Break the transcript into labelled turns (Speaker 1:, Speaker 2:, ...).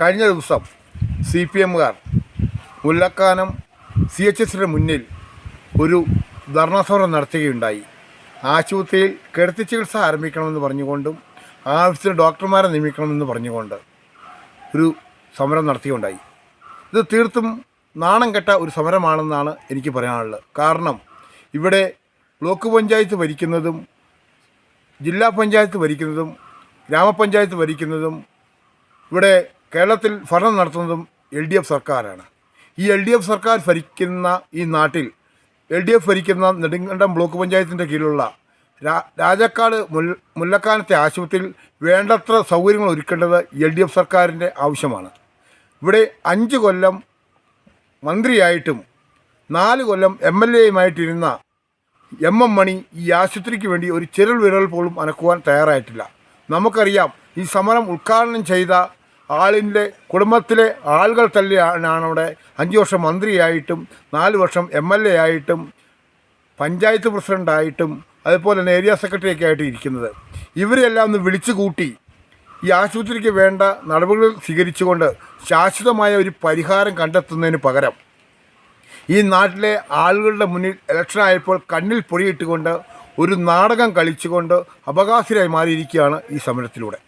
Speaker 1: കഴിഞ്ഞ ദിവസം C P എമ്മുകാർ മുല്ലക്കാനം സി എച്ച് എസിന് മുന്നിൽ ഒരു ധർണാസമരം നടത്തുകയുണ്ടായി. ആശുപത്രിയിൽ കിടത്തി ചികിത്സ ആരംഭിക്കണമെന്ന് പറഞ്ഞുകൊണ്ടും ആവശ്യത്തിന് ഡോക്ടർമാരെ നിയമിക്കണമെന്ന് പറഞ്ഞുകൊണ്ട് ഒരു സമരം നടത്തിയുണ്ടായി ഇത് തീർത്തും നാണം കെട്ട ഒരു സമരമാണെന്നാണ് എനിക്ക് പറയാനുള്ളത്. കാരണം ഇവിടെ ബ്ലോക്ക് പഞ്ചായത്ത് ഭരിക്കുന്നതും ജില്ലാ പഞ്ചായത്ത് ഭരിക്കുന്നതും ഗ്രാമപഞ്ചായത്ത് ഭരിക്കുന്നതും ഇവിടെ കേരളത്തിൽ ഭരണം നടത്തുന്നതും എൽ ഡി എഫ് സർക്കാരാണ്. ഈ എൽ ഡി എഫ് സർക്കാർ ഭരിക്കുന്ന ഈ നാട്ടിൽ എൽ ഡി എഫ് ഭരിക്കുന്ന നെടുങ്കണ്ടം ബ്ലോക്ക് പഞ്ചായത്തിന്റെ കീഴിലുള്ള രാജക്കാട് മുല്ലക്കാനത്തെ ആശുപത്രിയിൽ വേണ്ടത്ര സൗകര്യങ്ങൾ ഒരുക്കേണ്ടത് എൽ ഡി എഫ് സർക്കാരിന്റെ ആവശ്യമാണ്. ഇവിടെ അഞ്ച് കൊല്ലം മന്ത്രിയായിട്ടും നാല് കൊല്ലം എം എൽ എയുമായിട്ടിരുന്ന എം എം മണി ഈ ആശുപത്രിക്ക് വേണ്ടി ഒരു ചെറുൽ വിരൽ പോലും അനക്കുവാൻ തയ്യാറായിട്ടില്ല. നമുക്കറിയാം ഈ സമരം ഉദ്ഘാടനം ചെയ്ത ആളിന്റെ കുടുംബത്തിലെ ആളുകൾ തന്നെയാണ് അവിടെ അഞ്ച് വർഷം മന്ത്രിയായിട്ടും നാല് വർഷം എം എൽ എ ആയിട്ടും പഞ്ചായത്ത് പ്രസിഡന്റായിട്ടും അതുപോലെ തന്നെ ഏരിയ സെക്രട്ടറിയൊക്കെ ആയിട്ട് ഇരിക്കുന്നത്. ഇവരെല്ലാം ഒന്ന് വിളിച്ചു കൂട്ടി ഈ ആശുപത്രിക്ക് വേണ്ട നടപടികൾ സ്വീകരിച്ചുകൊണ്ട് ശാശ്വതമായ ഒരു പരിഹാരം കണ്ടെത്തുന്നതിന് പകരം ഈ നാട്ടിലെ ആളുകളുടെ മുന്നിൽ ഇലക്ഷൻ ആയപ്പോൾ കണ്ണിൽ പൊടിയിട്ടുകൊണ്ട് ഒരു നാടകം കളിച്ചുകൊണ്ട് അപകാശരായി മാറിയിരിക്കുകയാണ് ഈ സമരത്തിലൂടെ.